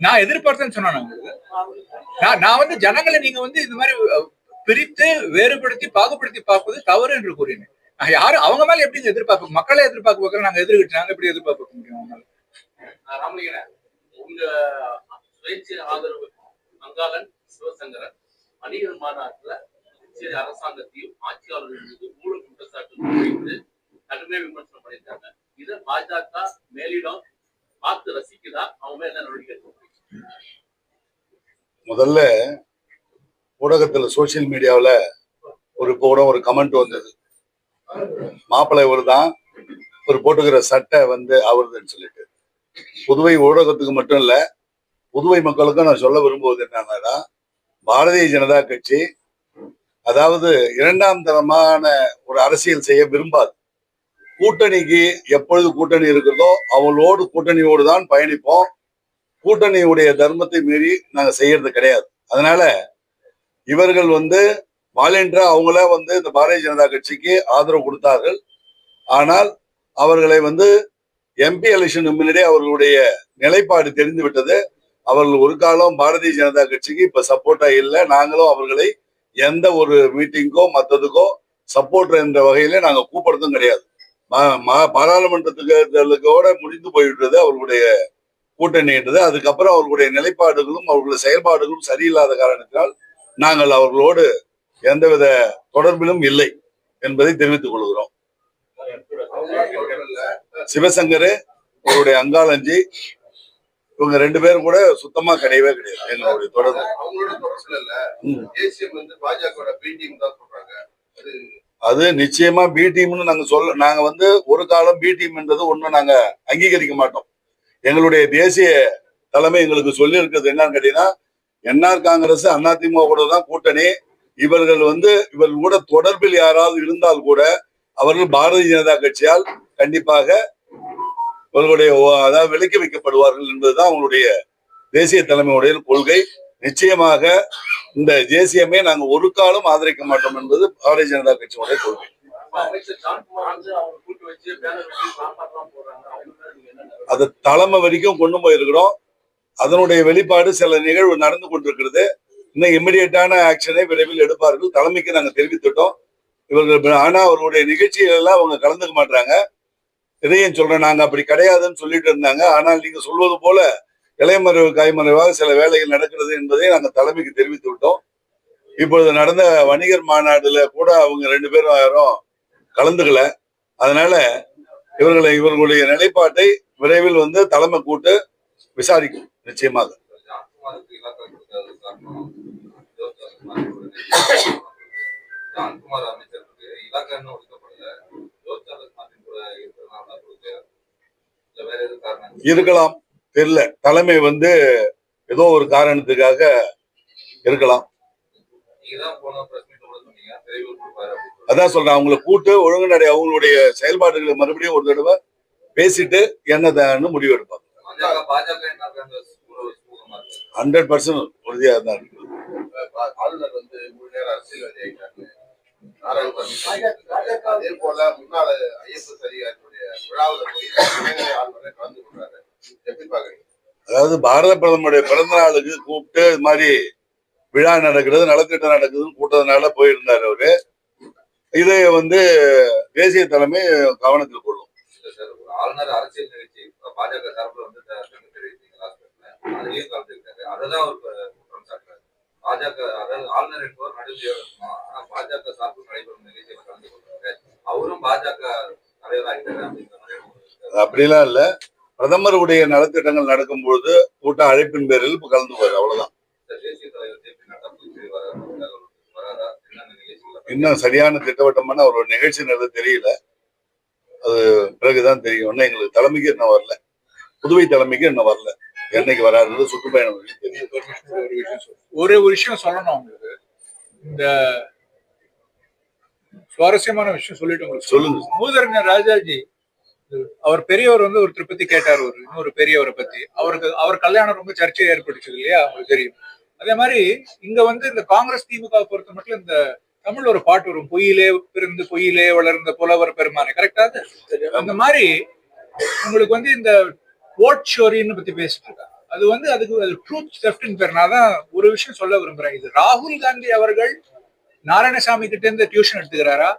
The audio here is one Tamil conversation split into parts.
நான் எதிர்பார்த்தேன்னு சொன்னேன் நான் நான் வந்து ஜனங்களை நீங்க வந்து இந்த மாதிரி பிரித்து வேறுபடுத்தி பாகுபடுத்தி பார்ப்பது தவறு என்று கூறினேன். நான் யாரும் அவங்க மேல எப்படி எதிர்பார்ப்பு மக்களை எதிர்பார்க்க பார்க்கறோம் நாங்க எதிர்கிட்டு நாங்க எப்படி எதிர்பார்க்க முடியும் அவங்க உங்க சுயேட்சை ஆதரவு அங்காளன் சிவசங்கரன் வணிகர் மாநாட்டுல புதுச்சேரி அரசாங்கத்தையும் ஆட்சியாளர்கள் மீது ஊழல் குற்றச்சாட்டு கடுமையா விமர்சனம் பண்ணியிருக்காங்க. இதை பாஜக மேலிடம் பார்த்து ரசிக்குதா? அவங்க மேல நடவடிக்கை முதல்ல ஊடகத்துல சோசியல் மீடியாவுல ஒரு இப்போ கூட ஒரு கமெண்ட் வந்தது. மாப்பிள்ளை இவர் தான் ஒரு போட்டுக்கிற சட்டை வந்து அவருதுன்னு சொல்லிட்டு. புதுவை ஊடகத்துக்கு மட்டும் இல்ல புதுவை மக்களுக்கும் நான் சொல்ல விரும்புவது என்னன்னா பாரதிய ஜனதா கட்சி அதாவது இரண்டாம் தரமான ஒரு அரசியல் செய்ய விரும்பாது. கூட்டணிக்கு எப்பொழுது கூட்டணி இருக்கிறதோ அவளோடு கூட்டணியோடு தான் பயணிப்போம். கூட்டணியுடைய தர்மத்தை மீறி நாங்க செய்யறது கிடையாது. அதனால இவர்கள் வந்து வாலண்டியரா அவங்கள வந்து இந்த பாரதிய ஜனதா கட்சிக்கு ஆதரவு கொடுத்தார்கள். ஆனால் அவர்களை வந்து எம்பி எலெக்ஷன் முன்னாடியே அவர்களுடைய நிலைப்பாடு தெரிந்து விட்டது அவர்கள் ஒரு காலம் பாரதிய ஜனதா கட்சிக்கு இப்ப சப்போர்ட்டா இல்லை. நாங்களும் அவர்களை எந்த ஒரு மீட்டிங்கோ மற்றதுக்கோ சப்போர்ட் என்ற வகையில நாங்க கூப்பிடுறதும் கிடையாது. பாராளுமன்றத்துக்கு தேர்தலுக்கோட முடிந்து போய்விட்டது அவர்களுடைய கூட்டணின்றது அதுக்கப்புறம் அவர்களுடைய நிலைப்பாடுகளும் அவர்களுடைய செயல்பாடுகளும் சரியில்லாத காரணத்தினால் நாங்கள் அவர்களோடு எந்தவித தொடர்பிலும் இல்லை என்பதை தெரிவித்துக் கொள்கிறோம். சிவசங்கர் அவருடைய அங்காளஞ்சி இவங்க ரெண்டு பேரும் கூட சுத்தமா கிடையவே கிடையாது எங்களுடைய தொடர்பு. அது நிச்சயமா பி டீம்னு நாங்க சொல்ல நாங்க வந்து ஒரு காலம் பி டீம்ன்றது ஒண்ணு நாங்க அங்கீகரிக்க மாட்டோம். எங்களுடைய தேசிய தலைமை எங்களுக்கு சொல்லி இருக்கிறது என்னன்னு கேட்டீங்கன்னா என்ஆர் காங்கிரஸ் அதிமுக கூட தான் கூட்டணி. இவர்கள் வந்து இவர்கள் கூட தொடர்பில் யாராவது இருந்தால் கூட அவர்கள் பாரதிய ஜனதா கட்சியால் கண்டிப்பாக இவர்களுடைய அதாவது விலக்கி வைக்கப்படுவார்கள் என்பதுதான் அவங்களுடைய தேசிய தலைமையுடைய கொள்கை. நிச்சயமாக இந்த தேசியமே நாங்க ஒரு காலம் ஆதரிக்க மாட்டோம் என்பது பாரதிய ஜனதா கட்சியினுடைய கொள்கை. அது தலைமை வரைக்கும் கொண்டு போயிருக்கிறோம். அதனுடைய வெளிப்பாடு சில நிகழ்வு நடந்து கொண்டிருக்கிறது. இன்னும் இம்மிடியட்டான ஆக்ஷனை விரைவில் எடுப்பார்கள். தலைமைக்கு நாங்க தெரிவித்துட்டோம். இவர்கள் ஆனா அவர்களுடைய நிகழ்ச்சிகள் எல்லாம் அவங்க கலந்துக்க மாட்டாங்க இதையும் சொல்றேன் நாங்க அப்படி கிடையாதுன்னு சொல்லிட்டு இருந்தாங்க. ஆனால் நீங்க சொல்வது போல இலைமறைவு காய்மறைவாக சில வேலைகள் நடக்கிறது என்பதை நாங்கள் தலைமைக்கு தெரிவித்து விட்டோம். இப்பொழுது நடந்த வணிகர் மாநாடுல கூட அவங்க ரெண்டு பேரும் யாரும் கலந்துக்கல. அதனால இவர்களை இவர்களுடைய நிலைப்பாட்டை விரைவில் வந்து தலைமை கூட்டு விசாரிக்கும் நிச்சயமாக. இருக்கலாம். தெரியல. தலைமை வந்து ஏதோ ஒரு காரணத்துக்காக இருக்கலாம். அதான் சொல்றேன். அவங்களை கூட்டு ஒழுங்குநடை அவங்களுடைய செயல்பாடுகளை மறுபடியும் ஒரு தடவை பேசிட்டு என்னதான்னு முடிவு எடுப்பாங்க. ஹண்ட்ரட் பர்சன்ட் உறுதியாக தான் இருக்கு. அதே போல முன்னாள் ஐஎஃப்எஸ் அதிகாரியுடைய விழாவில் போய் கலந்து பாக்குறீங்க அதாவது பாரத பிரதமருடைய பிறந்த நாளுக்கு கூப்பிட்டு இது மாதிரி விழா நடக்கிறது நலத்திட்டம் நடக்குதுன்னு கூட்டதுனால போயிருந்தாரு அவரு. இதை வந்து தேசிய தலைமை கவனத்தில் கொள்ளும். ஒரு ஆளுநர் அரசியல் நிகழ்ச்சி பாஜக சார்பில் வந்து அததான் இப்ப குற்றம் சாட்டுறாரு. பாஜக அதாவது ஆளுநர் என்பவர் இருக்கணும் ஆனா பாஜக சார்பில் நடைபெறும் நிகழ்ச்சியில கலந்து கொள்றாரு. அவரும் பாஜக தலைவர் ஆகிட்டாரு அப்படின்ற மாதிரி ஒரு அது அப்படிலாம் இல்ல. பிரதமருடைய நலத்திட்டங்கள் நடக்கும் பொழுது கூட்ட அழைப்பின் பேரில் இப்ப கலந்துக்குவார் அவ்வளவுதான். இன்னும் சரியான திட்டவட்டமான ஒரு நிகழ்ச்சி நடந்து தெரியல. அது பிறகுதான் தெரியும். இன்னும் எங்களுக்கு தலைமைக்கு இன்னும் வரல. புதுவை தலைமைக்கு இன்னும் வரல. என்னைக்கு வராது சுற்றுப்பயணம் தெரியும். ஒரு விஷயம் சொல்லணும் உங்களுக்கு இந்த சுவாரஸ்யமான விஷயம் சொல்லிட்டு உங்களுக்கு சொல்லுங்க. மூதறிஞர் ராஜாஜி அவர் பெரியவர் வந்து ஒருத்தர் பத்தி கேட்டார் ஒரு இன்னொரு பெரியவரை பத்தி. அவருக்கு அவர் கல்யாணம் ரொம்ப சர்ச்சை ஏற்பட்டுச்சு இல்லையா? உங்களுக்கு தெரியும். அதே மாதிரி இங்க வந்து இந்த காங்கிரஸ் திமுக பொறுத்த மட்டும் இந்த தமிழ்ல ஒரு பாட்டு வரும். பொய்யிலே பிறந்து பொய்யிலே வளர்ந்த புலவர் பெருமானே. கரெக்டா அந்த மாதிரி உங்களுக்கு வந்து இந்த ஓட் ஷோரின்னு பத்தி பேசிட்டு இருக்காங்க. அது வந்து அதுக்கு அது ட்ரூத் தெஃப்ட்னு பேர். நான் தான் ஒரு விஷயம் சொல்ல விரும்புறேன். இது ராகுல் காந்தி அவர்கள் நாராயணசாமி கிட்ட இருந்து டியூஷன் எடுத்துக்கிறாரா?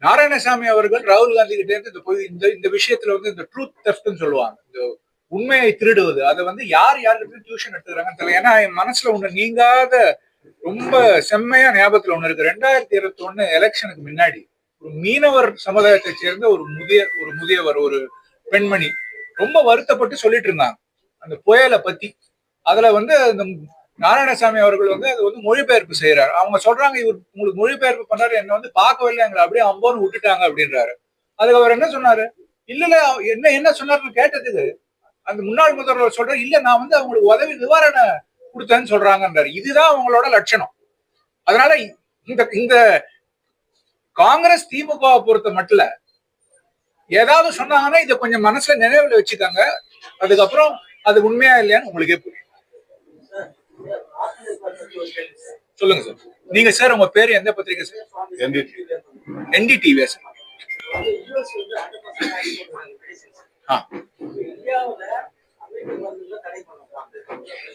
நாராயணசாமி அவர்கள் ராகுல் காந்தி கிட்ட இருந்து இந்த இந்த இந்த விஷயத்துல வந்து இந்த ட்ரூத் தெஃப்ட்னு சொல்லுவாங்க. இந்த உண்மையை திருடுவது. அதை வந்து யார் யார்கிட்ட டியூஷன் எடுத்துக்கிறாங்கன்னு தெரியல. ஏன்னா என் மனசுல ஒண்ணு நீங்காத ரொம்ப செம்மையா ஞாபகத்துல ஒண்ணு இருக்கு. ரெண்டாயிரத்தி இருபத்தி ஒண்ணு எலெக்ஷனுக்கு முன்னாடி ஒரு மீனவர் சமுதாயத்தை சேர்ந்த ஒரு முதிய ஒரு முதியவர் ஒரு பெண்மணி ரொம்ப வருத்தப்பட்டு சொல்லிட்டு இருந்தாங்க. அந்த புயலை பத்தி. அதுல வந்து அந்த நாராயணசாமி அவர்கள் வந்து அது வந்து மொழிபெயர்ப்பு செய்யறாரு அவங்க சொல்றாங்க இவர் உங்களுக்கு மொழிபெயர்ப்பு பண்ணாரு என்ன வந்து பார்க்கவில்லை எங்களை அப்படியே அம்போன்னு விட்டுட்டாங்க அப்படின்றாரு. அதுக்கு அவர் என்ன சொன்னாரு? இல்ல இல்ல என்ன என்ன சொன்னாருன்னு கேட்டதுக்கு அந்த முன்னாள் முதல்வர் சொல்ற இல்ல நான் வந்து அவங்களுக்கு உதவி நிவாரண கொடுத்தேன்னு சொல்றாங்கன்றாரு. இதுதான் அவங்களோட லட்சணம். அதனால இந்த இந்த காங்கிரஸ் திமுகவை பொறுத்த மட்டும் ஏதாவது சொன்னாங்கன்னா இதை கொஞ்சம் மனசுல நினைவுல வச்சுக்காங்க. அதுக்கப்புறம் அது உண்மையா இல்லையான்னு உங்களுக்கே புரியும். சொல்லுங்க சார். நீங்க சார் உங்க பேரு எந்த பத்திரிகை sir? NDT. NDTV sir.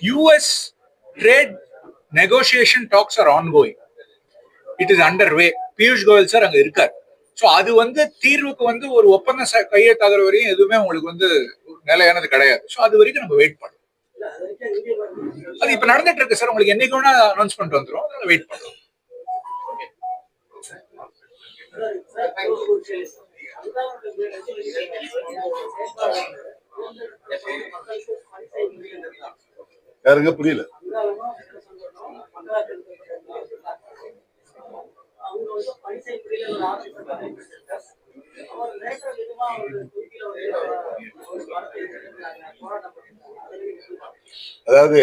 US trade negotiation talks are ongoing it is under way Piyush Goyal sir அங்க இருக்கார். ஸோ அது வந்து தீர்வுக்கு வந்து ஒரு ஒப்பந்தம் ச- கையெழுத்தாகிற வரையும் எதுவுமே உங்களுக்கு வந்து நிலையானது கிடையாது. ஸோ அது வரைக்கும் நம்ம வெயிட் பண்ணணும். அது இப்ப நடந்துட்டு இருக்கு சார் உங்களுக்கு என்னைக்கு வேணா அனௌன்ஸ் பண்ணிட்டு வந்துரும். அதனால வெயிட் பண்ணுறோம் யாருங்க? புரியல. அதாவது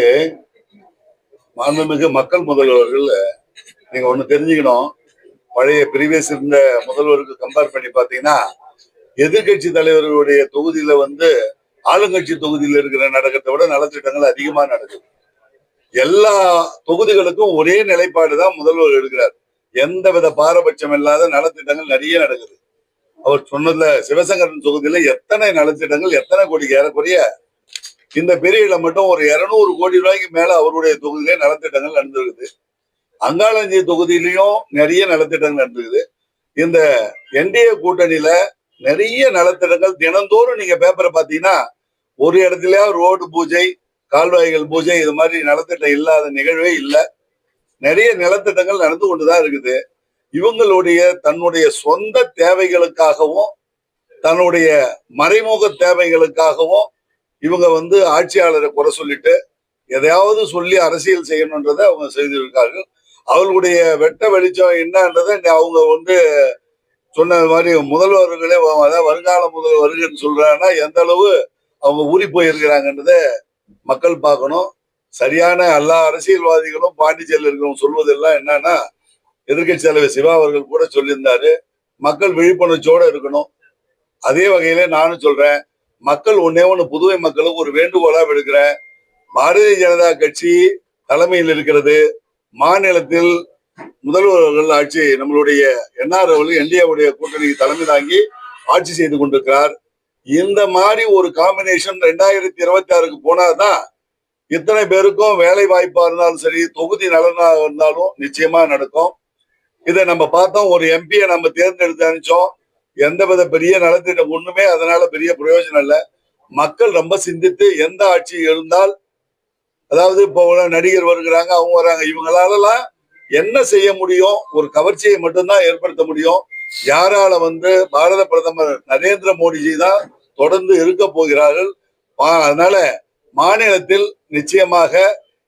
மாண்புமிகு மக்கள் முதல்வர்கள் நீங்க ஒண்ணு தெரிஞ்சுக்கணும். பழைய பிரிவியஸ் இருந்த முதல்வருக்கு கம்பேர் பண்ணி பாத்தீங்கன்னா எதிர்க்கட்சி தலைவர்களுடைய தொகுதியில வந்து ஆளுங்கட்சி தொகுதியில இருக்கிற நடக்கிறத விட நலத்திட்டங்கள் அதிகமா நடக்குது. எல்லா தொகுதிகளுக்கும் ஒரே நிலைப்பாடு தான் முதல்வர் எடுக்கிறார். எந்தவித பாரபட்சம் இல்லாத நலத்திட்டங்கள் நிறைய நடக்குது. அவர் சொன்னதுல சிவசங்கரன் தொகுதியில எத்தனை நலத்திட்டங்கள் எத்தனை கோடி ஏறக்குறைய இந்த பெரியல மட்டும் ஒரு இருநூறு கோடி ரூபாய்க்கு மேல அவருடைய தொகுதியிலே நலத்திட்டங்கள் நடந்திருக்குது. அங்காளஞ்சி தொகுதியிலையும் நிறைய நலத்திட்டங்கள் நடந்திருக்குது. இந்த என்டிஏ கூட்டணியில நிறைய நலத்திட்டங்கள் தினந்தோறும் நீங்க பேப்பரை பார்த்தீங்கன்னா ஒரு இடத்துலயா ரோடு பூஜை கால்வாய்கள் பூஜை இது மாதிரி நலத்திட்டம் இல்லாத நிகழ்வே இல்லை. நிறைய நிலத்திட்டங்கள் நடந்து கொண்டுதான் இருக்குது. இவங்களுடைய தன்னுடைய சொந்த தேவைகளுக்காகவும் தன்னுடைய மறைமுக தேவைகளுக்காகவும் இவங்க வந்து ஆட்சியாளரை குறை சொல்லிட்டு எதையாவது சொல்லி அரசியல் செய்யணுன்றதை அவங்க செய்திருக்கார்கள். அவர்களுடைய வெட்ட வெளிச்சம் என்னன்றதை அவங்க வந்து சொன்ன மாதிரி முதல்வர்களே அதாவது வருங்கால முதல்வர்கள் வருகன்னு சொல்றாங்கன்னா எந்த அளவு அவங்க ஊறி போயிருக்கிறாங்கன்றத மக்கள் பார்க்கணும். சரியான எல்லா அரசியல்வாதிகளும் பாண்டிச்சேரியில் இருக்கிறவங்க சொல்வதெல்லாம் என்னன்னா எதிர்க்கட்சி தலைவர் சிவா அவர்கள் கூட சொல்லியிருந்தாரு. மக்கள் விழிப்புணர்ச்சியோட இருக்கணும். அதே வகையில நானும் சொல்றேன். மக்கள் ஒன்னே ஒண்ணு புதுவை மக்களுக்கு ஒரு வேண்டுகோளா விடுக்கிறேன் பாரதிய ஜனதா கட்சி தலைமையில் இருக்கிறது. மாநிலத்தில் முதல்வர்கள் ஆட்சி நம்மளுடைய என்ஆர் அவர்கள் என்டிஏவுடைய கூட்டணிக்கு தலைமை தாங்கி ஆட்சி செய்து கொண்டிருக்கிறார். இந்த மாதிரி ஒரு காம்பினேஷன் ரெண்டாயிரத்தி இருபத்தி ஆறுக்கு போனாதான் இத்தனை பேருக்கும் வேலை வாய்ப்பா இருந்தாலும் சரி தொகுதி நலனா இருந்தாலும் நிச்சயமா நடக்கும். இதை நம்ம பார்த்தோம். ஒரு எம்பியை நம்ம தேர்ந்தெடுத்து அனுப்பிச்சோம். எந்த வித பெரிய நலத்திட்டம் ஒண்ணுமே அதனால பெரிய பிரயோஜனம் இல்லை. மக்கள் ரொம்ப சிந்தித்து எந்த ஆட்சி இருந்தால் அதாவது இப்போ நடிகர் வருகிறாங்க அவங்க வராங்க இவங்களாலலாம் என்ன செய்ய முடியும்? ஒரு கவர்ச்சியை மட்டும்தான் ஏற்படுத்த முடியும். யாரால வந்து பாரத பிரதமர் நரேந்திர மோடிஜி தான் தொடர்ந்து இருக்க போகிறார்கள். அதனால மாநிலத்தில் நிச்சயமாக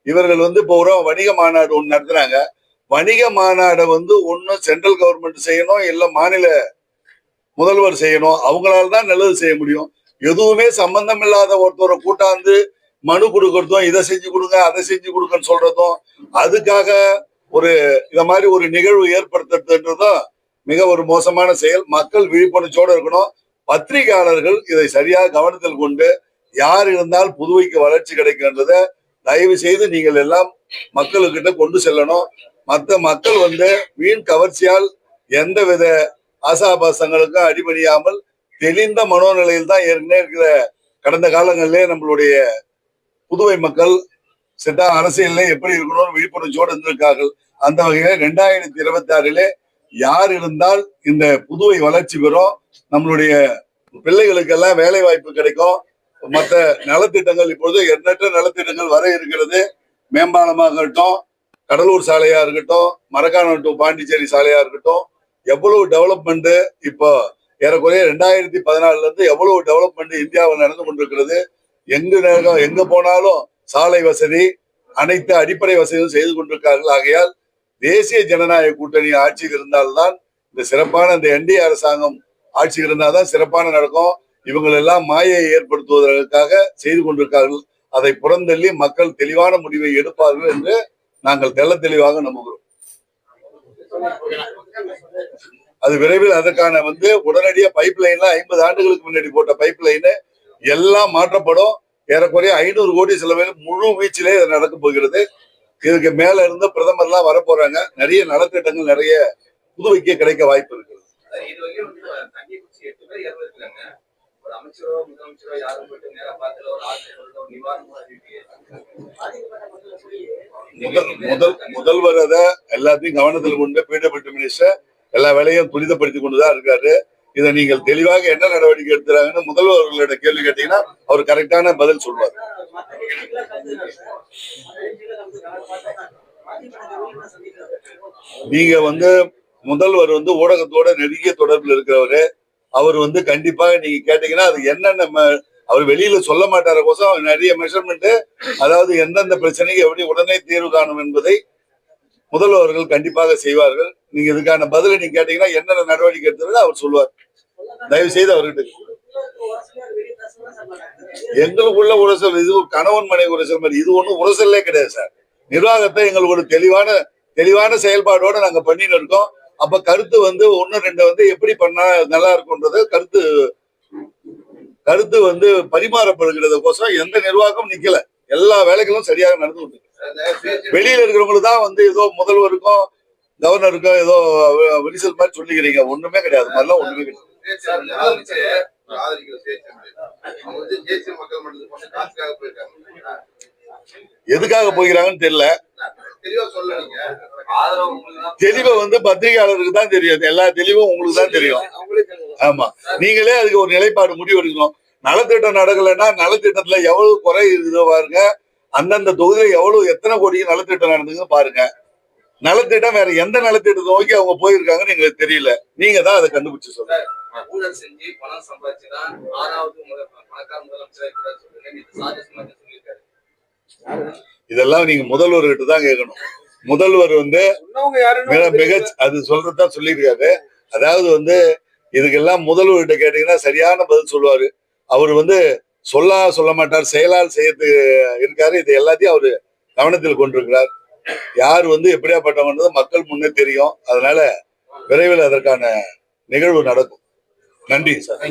இவர்கள் வந்து இப்போ ஒரு வணிக மாநாடு ஒன்று நடத்துறாங்க. வணிக மாநாடை வந்து ஒன்று சென்ட்ரல் கவர்மெண்ட் செய்யணும் இல்லை மாநில முதல்வர் செய்யணும். அவங்களால தான் நல்லது செய்ய முடியும். எதுவுமே சம்பந்தம் இல்லாத ஒருத்தரை கூட்டாந்து மனு கொடுக்கறதும் இதை செஞ்சு கொடுங்க அதை செஞ்சு கொடுங்கன்னு சொல்றதும் அதுக்காக ஒரு இத மாதிரி ஒரு நிகழ்வு ஏற்படுத்துறதுன்றதும் மிக ஒரு மோசமான செயல். மக்கள் விழிப்புணர்ச்சியோட இருக்கணும். பத்திரிகையாளர்கள் இதை சரியாக கவனத்தில் கொண்டு யார் இருந்தால் புதுவைக்கு வளர்ச்சி கிடைக்கின்றத தயவு செய்து நீங்கள் எல்லாம் மக்களுக்கிட்ட கொண்டு செல்லணும். மற்ற மக்கள் வந்து வீண் கவர்ச்சியால் எந்த வித ஆசாபாசங்களுக்கும் அடிபணியாமல் தெளிந்த மனோநிலையில் தான் ஏற்கனவே இருக்கிற கடந்த காலங்களிலே நம்மளுடைய புதுவை மக்கள் சித்தா அரசியல்ல எப்படி இருக்கணும்னு விழிப்புணர்ச்சியோடு இருந்திருக்கார்கள். அந்த வகையில ரெண்டாயிரத்தி இருபத்தி ஆறிலே யார் இருந்தால் இந்த புதுவை வளர்ச்சி பெறும் நம்மளுடைய பிள்ளைகளுக்கெல்லாம் வேலை வாய்ப்பு கிடைக்கும் மற்ற நலத்திட்டங்கள் இப்பொழுது எண்ணற்ற நலத்திட்டங்கள் வர இருக்கிறது. மேம்பாலமாக இருக்கட்டும் கடலூர் சாலையா இருக்கட்டும் மரக்கான டு பாண்டிச்சேரி சாலையா இருக்கட்டும் எவ்வளவு டெவலப்மெண்ட் இப்போ ஏறக்குறைய ரெண்டாயிரத்தி பதினாலுல இருந்து எவ்வளவு டெவலப்மெண்ட் இந்தியாவில் நடந்து கொண்டிருக்கிறது? எங்கு நேரம் எங்க போனாலும் சாலை வசதி அனைத்து அடிப்படை வசதியும் செய்து கொண்டிருக்கார்கள். ஆகையால் தேசிய ஜனநாயக கூட்டணி ஆட்சியில் இருந்தால்தான் இந்த சிறப்பான இந்த என்டிஏ அரசாங்கம் ஆட்சியில் இருந்தால்தான் சிறப்பான நடக்கும். இவங்களெல்லாம் மாயை ஏற்படுத்துவதற்காக செய்து கொண்டிருக்கார்கள். அதை புறந்தள்ளி மக்கள் தெளிவான முடிவை எடுப்பார்கள் என்று நாங்கள் தெள்ள தெளிவாக நம்புகிறோம். அது விரைவில் அதற்கான வந்து உடனடியா பைப் லைன்ல ஐம்பது ஆண்டுகளுக்கு முன்னாடி போட்ட பைப் லைன் எல்லாம் மாற்றப்படும். ஏறக்குறைய ஐநூறு கோடி செலவில் முழு வீச்சிலே இது நடக்க போகிறது. இதுக்கு மேல இருந்து பிரதமர்லாம் எல்லாம் வரப்போறாங்க நிறைய நலத்திட்டங்கள் நிறைய புதுவைக்கு கிடைக்க வாய்ப்பு இருக்கு அமைச்சரோ முதலமைச்சரோ யாரும் போயிட்டு நேரா பார்த்துல ஒரு ஆசிரியர் நிவாரணம் முதல் முதல்வர் அதை எல்லாத்தையும் கவனத்தில் கொண்டு பீடப்பட்டு மினிஸ்டர் எல்லா வேலையும் துரிதப்படுத்தி கொண்டுதான் இருக்காரு. இதை நீங்கள் தெளிவாக என்ன நடவடிக்கை எடுத்துறாங்கன்னு முதல்வர் அவர்களிடம் கேள்வி கேட்டீங்கன்னா அவர் கரெக்டான பதில் சொல்வார். நீங்க வந்து முதல்வர் வந்து ஊடகத்தோட நெருங்கிய தொடர்பில் இருக்கிறவரு. அவர் வந்து கண்டிப்பாக நீங்க கேட்டீங்கன்னா அது என்னென்ன ம- அவர் வெளியில சொல்ல மாட்டார கோசம் நிறைய மெஷர்மெண்ட் அதாவது எந்தெந்த பிரச்சனைக்கு எப்படி உடனே தீர்வு காணும் என்பதை முதல்வர்கள் கண்டிப்பாக செய்வார்கள். நீங்க இதுக்கான பதிலை நீங்க கேட்டீங்கன்னா என்னென்ன நடவடிக்கை எடுத்தது அவர் சொல்லுவார். தயவு செய்து அவர்கிட்ட. எங்களுக்குள்ள உரசல் இது ஒரு கணவன் மனைவி உரசல் மாதிரி இது ஒண்ணும் உரசல்லே கிடையாது சார். நிர்வாகத்தை எங்களுக்கு ஒரு தெளிவான தெளிவான செயல்பாடோட நாங்க பண்ணிட்டு இருக்கோம். அப்ப கருத்து வந்து ஒன்னு ரெண்டு வந்து எப்படி பண்ணா நல்லா இருக்கும்ன்றது கருத்து கருத்து வந்து பரிமாறப்படுகிறது கோசம் எந்த நிர்வாகம் நிக்கல. எல்லா வேலைகளும் சரியாக நடந்து கொண்டு வெளியில இருக்கிறவங்களுக்கு தான் வந்து ஏதோ முதல்வருக்கும் கவர்னருக்கும் ஏதோ விரிசல் மாதிரி சொல்லிக்கிறீங்க. ஒண்ணுமே கிடையாது. மாதிரிலாம் ஒண்ணுமே கிடையாது. எதுக்காக போகிறாங்கன்னு தெரியல. தெளிவா வந்து பத்திரிகையாளருக்கு தான் தெரியும். எல்லா தெளிவும் உங்களுக்கு தான் தெரியும். ஆமா. நீங்களே அதுக்கு ஒரு நிலைப்பாடு முடிவு எடுக்கணும். நலத்திட்டம் நடக்கலைன்னா நலத்திட்டத்துல எவ்வளவு குறை இருக்குதோ பாருங்க. அந்தந்த தொகுதியில எவ்வளவு எத்தனை கோடிக்கு நலத்திட்டம் நடந்துங்க பாருங்க. நலத்திட்டம் வேற எந்த நலத்திட்டத்தை நோக்கி அவங்க போயிருக்காங்கன்னு எங்களுக்கு தெரியல. நீங்க தான் அதை கண்டுபிடிச்சு சொல்லுங்க. ஊழல் செஞ்சு பணம் சம்பாதிச்சுதான் ஆறாவது பணக்கார முதலமைச்சரா சொல்லுங்க இதெல்லாம் நீங்க முதல்வர்கிட்ட தான் கேட்கணும். முதல்வர் வந்து மிக மிக அது சொல்றதுதான் சொல்லியிருக்காரு. அதாவது வந்து இதுக்கெல்லாம் முதல்வர்கிட்ட கேட்டீங்கன்னா சரியான பதில் சொல்லுவாரு. அவர் வந்து சொல்லா சொல்ல மாட்டார் செயலால் செய்யறது இருக்காரு. இது எல்லாத்தையும் அவரு கவனத்தில் கொண்டிருக்கிறார். யார் வந்து எப்படியாப்பட்டவன்றது மக்கள் முன்னே தெரியும். அதனால விரைவில் அதற்கான நிகழ்வு நடக்கும். நன்றி சார்.